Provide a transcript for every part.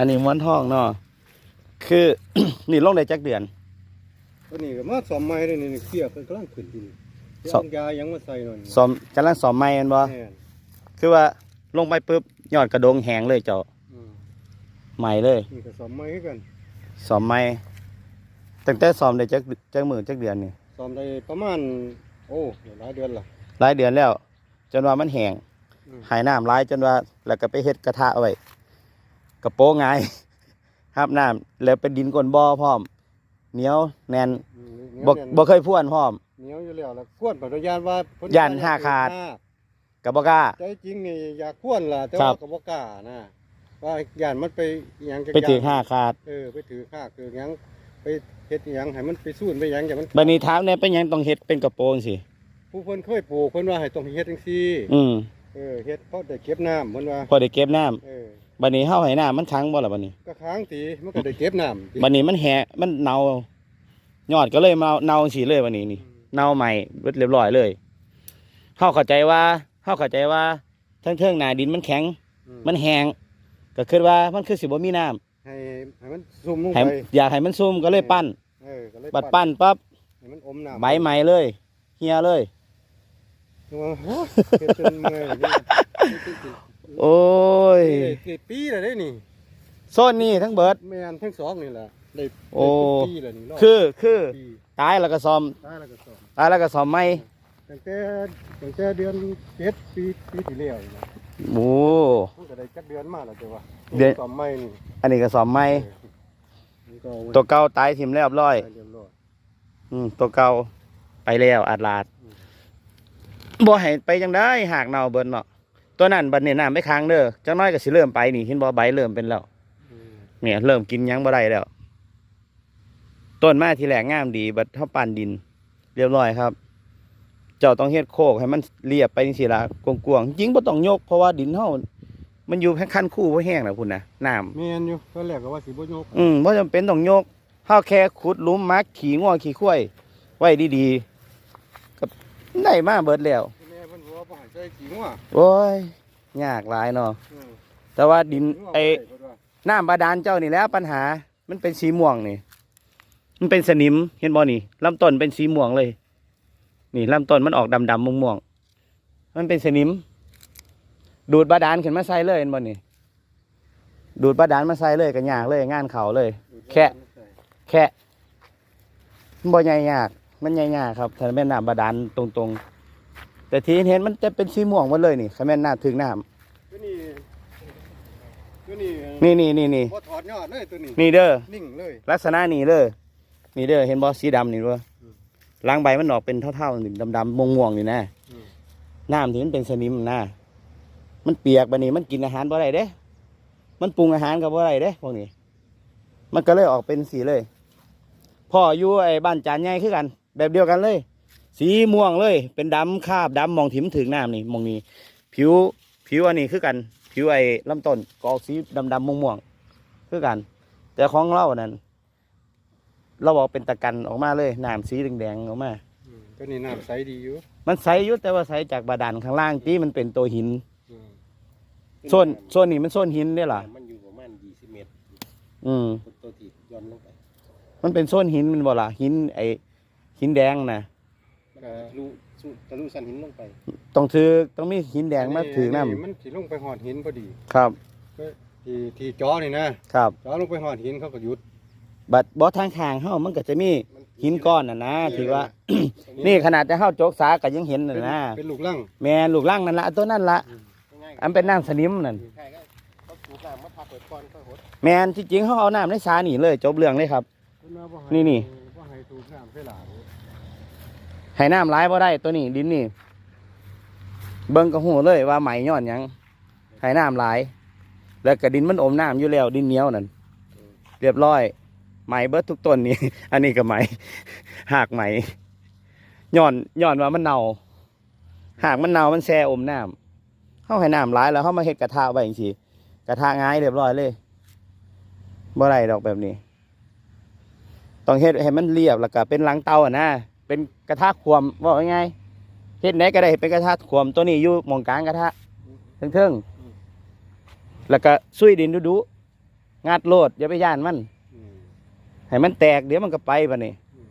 อันนี้ม้วนทองเนาะคือ นี่ลงได้จักเดือน ตัวนี้ก็มาสอมไม้เลยนี่นี่เกี่ยเป็นกำลังขึ้นอยู่นี่สอมยายังมาใส่หน่อยนี่สอมกำลังสอมไม้แม่นบ่แม่นคือว่าลงไปปุ๊บยอดกระดงแหงเลยเจ้าอืมใหม่เลยนี่ก็สอมไม้คือกันสอมไม้ตั้งแต่สอมได้จักจักมือจักเดือนนี่สอมได้ประมาณ โอ้หลายเดือนละ หลายเดือนแล้ว จนว่ามันแหงอืม หายน้ำหลายจนว่าแล้วก็ไปเฮ็ดกระทะเอาไว้ กระโปรงไงายหับน้ำแล้วเป็นดินก้นบ่อพร้อมเหนียวแน่นอืมเหนียวบ่แน่นบ่เคยพ่วนพร้อมเหนียวอยู่แล้วแล้วกวนปัจยานว่าเพิ่ย่านห้าขาดห้กับบ่กล้าใจจริงนี่อยากกวนล่ะแต่ครัว่าบก็บ่กล้านะว่าย่านมันไปอิหยังจักไปถืออย่งห้าขาดเออไปถือค่าคือหยังไปเฮ็ดอิหยังให้มันไปสู้ไปหยังอย่ามันบัดนี้ถามเนี่ยเป็นหยังต้องเฮ็ดเป็นกระโปรงสิผู้เพิ่นเคยปลูกเพิ่นว่าให้ต้องเฮ็ดจังซี่อืมเออเฮ็ดเพราะได้เก็บน้ำเพิ่นว่าพอได้เก็บน้ำเออ บัดนี้เฮาให้น้ำมันค้างบ่ล่ะบัดนี้ก็ค้างตีมันก็ได้เก็บน้ำติบัดนี้มันแหะมันเน่ายอดก็เลยมาเน่าสิเลยบัดนี้นี่เน่าใหม่เบิดเรียบร้อยเลยเฮาเข้าใจว่าเฮาเข้าใจว่าเทิงๆหน้าดินมันแข็ง อืมันแห้งก็คิดว่ามันคือสิบ่มีน้ำให้ให้มันซุ่มลงให้ไปอยากให้มันซุ่มก็เลยปั้น เออก็เลยบัดปั้นปั๊บให้มันอมน้ำใบใหม่เลยเหี่ยเลยว่าโอ้ยเฮ็ดจนเมื่อยนี่ โอ้ยเอ้ยกี่ปีแล้วได้นี่โซนนี้ทั้งเบิดแมนทั้งสองนี่แหละได้โอ้ได้ปีแล้วนี่รบคือคือปีตายแล้วก็ซ่อมได้แล้วก็สองตายแล้วก็ซ่อมใหม่ตั้งแต่ตั้งแต่เดือนเจ็ดปีปีที่แล้วนี่นะโอ้ มันก็ได้จักเดือนมาแล้วจ้ะว่าเดือนสอไม้นี่อันนี้ก็ซ่อมใหม่มันก็เอาไว้ตัวเก่าตายทิ่มเรียบร้อย เรียบร้อย อืมตัวเก่าไปแล้วอาดลาดอืม บ่ให้ไปจังได้หากเนาเบิดเนาะ ตัวนั้นบัดนี้น้ำไม่ค้างเด้อจังน้อยก็สิเริ่มไปนี่เห็นบ่ใบเริ่มเป็นแล้วอืมเนี่ยเริ่มกินหยังบ่ได้แล้ว ต้นไม้ที่แหลกงามดีบัดเฮาปั่นดิน เรียบร้อยครับ เจ้าต้องเฮ็ดโคกให้มันเรียบไปจังซี่ล่ะกวางๆจริงบ่ต้องยกเพราะว่าดินเฮามันอยู่แค่ขั้นคู่บ่แห้งแล้วพุ่นน่ะน้ำแม่นอยู่ตอนแรกก็ว่าสิบ่ยกอืมบ่จำเป็นต้องยกเฮาแค่ขุดหลุมมักขี้งัวขี้ควายไว้ดีๆก็ได้มาเบิดแล้วแม่เพิ่น บอกว่าบ่ให้ใส่ขี้งัวโอ้ยยากหลายเนาะอืมแต่ว่าดินขี้งัวไอ้บ่ได้เพิ่นว่าน้ำบาดาลเจ้านี่แหล้วปัญหา มันเป็นสีม่วงนี่ มันเป็นสนิมเห็นบ่นี่ลำต้นเป็นสีม่วงเลย นี่ลำต้นมันออกดำดำม่วงม่วงๆมันเป็นสนิม ดูดบาดาลขึ้นมาใส่เลยเห็นบ่นี่ ดูดบาดาลมาใส่เลยก็ยากเลยงานเขาเลย แค่ แค่มันบ่ใหญ่ยาก มันใหญ่ยากครับถ้าแม่นน้ำบาดาลตรงๆ แต่ที่เห็นมันจะเป็นสีม่วงหมดเลยนี่ถ้าแม่นน้ำถึงน้ตัวนี้ตัวนี้ำนี่นี่นี่นี่บ่ถอดยอดเลยตัวนี้นี่เด้อ นิ่งเลยลักษณะนี้เลยนี่เด้อ เห็นบอสีดำนี่ด้วยอืมล้างใบมันออกเป็นเท่าๆนี่ดำๆม่วงๆนี่นะอืมน้ำที่มันเป็นสนิมนะมันเปียกบะนี้มันกินอาหารบ่ได้เด้ มันปรุงอาหารกับบ่ได้เด้พวกนี้ มันก็เลยออกเป็นสีเลย พ่ออยู่ไอ้บ้านจานใหญ่คือกัน แบบเดียวกันเลย สีม่วงเลย เป็นดำคาบดำมองถิ่มถึงน้ำนี่มองนี้ ผิวผิวอันนี้คือกัน ผิวไอ้ลำต้นก็ออกสีดำๆม่วงๆคือกัน แต่ของเราอันนั้น เราบอกเป็นตะกันออกมาเลยน้ำสีแดงๆออกมาอืมตัวนี้น้ำใสดีอยู่มันใสอยุแต่ว่าใสจากบาดาลข้างล่างที่มันเป็นตัวหินอืมโซนโซนนี้มันโซนหินได้หรอมันอยู่ประมาณ20เมตรอืมตัวที่ย้อนลงไปมันเป็นโซนหินมันบ่ล่ะหินไอหินแดงนะ มันทะลุสู่ทะลุสันหินลงไปต้องถือต้องมีหินแดงมาถือน้มันสิลงไปหอดหินพอดีำครับที่ที่จอนี่นะครับจอลงไปหอดหินเขาก็หยุด บัดบอทางข้างเฮามันก็จะมีหินก้อนน่ะนะถือว่า นี่ขนาดจะเฮาโจกสาก็ยังเห็นน่ะเป็นนะเป็นลูกลังแม่ลูกล่างนั่นละตัวนั่นละง่ายอันเป็นน้ำสนิมนั่นๆใช่ก็เขาสูบน้ำมาพักไว้ก่อนก็หดแม่นที่จริงเขาเอาน้ำในสานี่เลย จบเรื่องเลยครับเพิ่ว่าบ่ให้นี่นี่ บ่ให้ถูกน้ำเสียหลาย ให้น้ำร้ายบ่ได้ตัวนี้ดินนี่ เบิ่งก็หูเลยว่าไหมย้อนหยังให้น้ำหลาย แล้วก็ดินมันอมน้ำอยู่แล้วดินเหนียวนั่นเรียบร้อยไหมเบิดทุกต้นนี่ อันนี้ก็ไหมหากไหมย้อนย้อนว่ามันเน่าหากมันเน่ามันแช่อมน้ำเข้าให้น้ำหลายแล้วเข้ามาเฮ็ดกระทะไว้จังซี่กระทะง่ายเรียบร้อยเลยบ่ได้ดอกแบบนี้ ต้องเฮ็ดให้มันเรียบแล้วก็เป็นหลังเตาอะนะ เป็นกระทะควมว่าง่ายๆเฮ็ดไหนก็ได้ให้เป็นกระทะควมตัวนี้อยู่หมองกลางกระทะเทิงๆแล้วก็ซุยดินดุๆงัดโลดอย่าไปย่านมันอืมให้มันแตกเดี๋ยวมันก็ไปบัดนี้อืม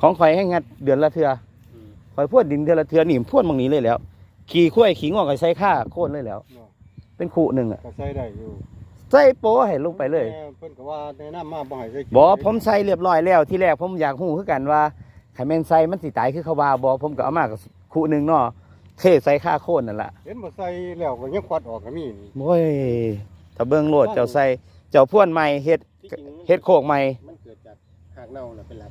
ของข่อยให้งัดเดือนละเทื่ออืมข่อยพรวดดินเดือนละเทื่อนี่พรวดบางนี้เลยแหล้ว ขี่ข้วยขี่งอกก็ใส่ค่าโค่นเลยแหล้วเนาะเป็นคู่หนึ่งอะก็ใส่ได้อยู่ ใส่โป้ให้ลงไปเลยแม่เพิ่นก็ว่าแนะนำมาบ่ให้ใส่บอผมใส่เรียบร้อยแล้วที่แรกผมอยากหู้คือกันว่าไข่แมนใส่มันสิตายคือเขาว่าบอผมก็เอามากับคู่หนึ่งเนาะเทใส่ค่าโค่นนั่นแหละเห็นบ่ใส่แล้วก็ยังควัดออกก็มีนี่โอ้ยถ้าเบิ่งโลดเจ้าใส่เจ้าพ่วนใหม่เฮ็ดที่จริงเฮ็ดโคกใหม่มันเกิดจากหากเน่าน่ะเป็นหลัก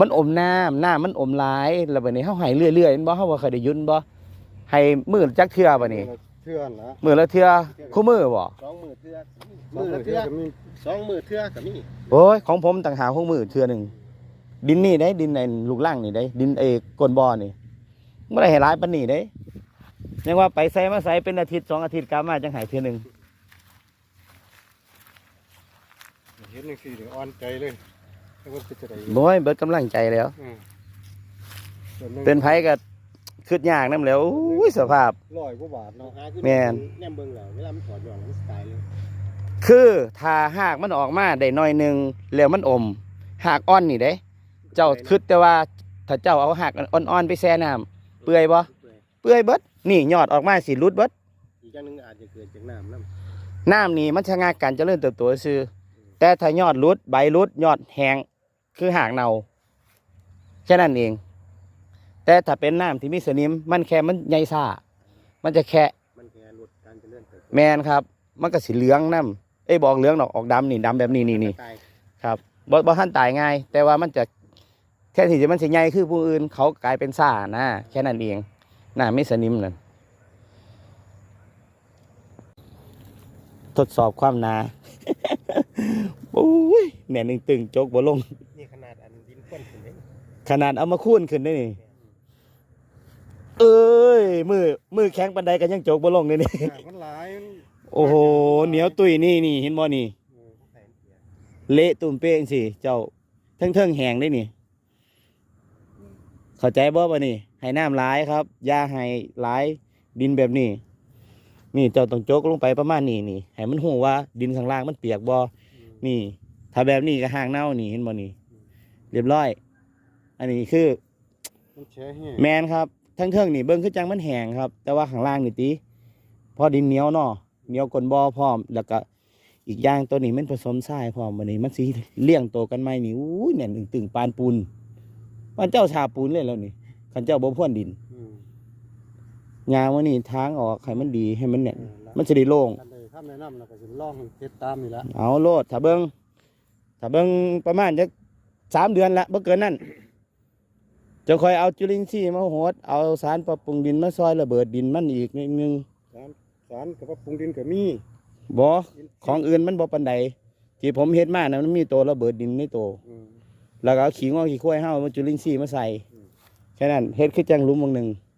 มันอมน้ำน้ำมันอมหลายแล้วบัดนี้เฮาให้เรื่อยๆเห็นบ่เฮาบ่เคยได้ยุนบ่ให้มื้อจักเทื่อบัดนี้ เทื่อนนะมื้อละเทื่อคู่มือบ่สองมือเทื่อมืมืออเทื่เทื่ออก็มีสองมือเทื่อก็มีโอ้ยของผมต่างหากคู่มือเทื่อหนึงดินนี่ได้ดินในลูกล่างนี่ได้ ดินเอกก้นบ่อนี่บ่ได้ให้หลายปานนี้เด้ยังว่าไปใส่มาใส่เป็นอาทิตย์สองอาทิตย์กลับมาจังให้เทื่อหนึงเห็นจังซี่นี่อ่อนใจเลยแต่ว่าเป็นจะได้บ่ให้เบิดกำลังใจแล้วอืมส่วหงเป็นไผก็ คืดยากนำแหล้วอุ้ยสภาพ ร้อยกว่าบาทเราเนาะหาขึ้นแม่น แนมเบิ่งแล้วเวลามันถอดหย่อนมันสไตล์เลยคือถ้าหากมันออกมาได้หน้อยหนึงแล้วมันอม หากอ่อนนี่เด้ เจ้าคิดแต่ว่าถ้าเจ้าเอาหากอ่อนๆไปแช่น้ำเปื่อยบ่เปื่อยเบิดนี่ยอดออกมาสิรุดเบิด อีกอย่างหนึงอาจจะเกิดจากน้ำน้น้ำนี่มันชะงักการเจริญเติบโตซื่อแต่ถ้ายอดรุดใบรุดยอดแห้งคือหากเน่าแค่นั้นเอง แต่ถ้าเป็นน้ำที่มีสนิม มันแค่มันใหญ่ซ่า มันจะแค่ำมันแค่ลดการเจริญเติบโตแมนครับ มันก็สีเหลืองน้ำเอ้ยบอกเหลืองดอกออกดำนี่ดำแบบนี้นี่นี่ตายครับบ่บ่ท่านตายง่าย แต่ว่ามันจะแค่ที่จะมันสิใหญ่คือผู้อื่น เขากลายเป็นซ่านะแค่นั้นเองน้ำไม่สนิมนั่นทดสอบความหนา โอ้ยแหน่นตึงๆโจกบ่ลง นี่ขนาดอันดินข้นขึ้นเลย ขนาดเอามาคูนขึ้นได้นี่ เอ้ยมือมือแข็งปันใดกันยังโจกบ่ลงเลยนี่หากมันหลายมันโอ้โหเหนียวตุยนี่นี่เห็นบ่นี่เออใส่เสียเละตุ่มเป้งสิเจ้าเทิงเทิงๆแหงได้นี่ เข้าใจบ่บ่นี่ให้น้ำหลายครับอย่าให้หลายดินแบบนี้ นี่เจ้าต้องโจกลงไปประมาณนี้นี่ให้มันหูว่าดินข้างล่างมันเปียกบ่อืมนี่ ถ้าแบบนี้ก็ห่างเน่านี่เห็นบ่นี่ เรียบร้อย อันนี้คือมันแช่แห้ง แมนครับ ทั้งเทิงนี่เบิ้งคือจังมันแห้งครับ แต่ว่าข้างล่างนี่ติพอดินเหนียวเนาะเหนียวกลนบ่อพร้อม แล้วก็อีกอย่างตัวนี้มันผสมทรายพร้อมวันนี้มันสิเลี้ยงตัวกันไหมนี่อู้ยเนี่ยตึงๆปานปูนมันเจ้าชาปูนเลยแล้วนี่คันเจ้าบ่พ่วนดินอืมยางวันนี้ทางออกให้มันดีให้มันเนี่ยเออแล้วมันจะได้โล่งท่านใดคำแนะนำแล้วก็สิลองเฮ็ดตามนี่ละเอาโลดถ้าเบิ้งถ้าเบิ้งประมาณจะสามเดือนละบ่เกินนั่น จะคอยเอาจุลินทรีย์มาโหดเอาสารปรับปรุงดินมาซอยระเบิดดินมันอีกนิดนึงสารสารกับว่าปรุงดินก็มีบ่ของอื่นมันบ่ปานใดที่ผมเฮ็ดมานะมันมีตัวระเบิดดินในตัวอืมแล้วก็เอาขี้งอกขี้ควายเฮามาจุลินทรีย์มาใส่อืมแค่นั้นเฮ็ดคือจังหลุมวงหนึงอ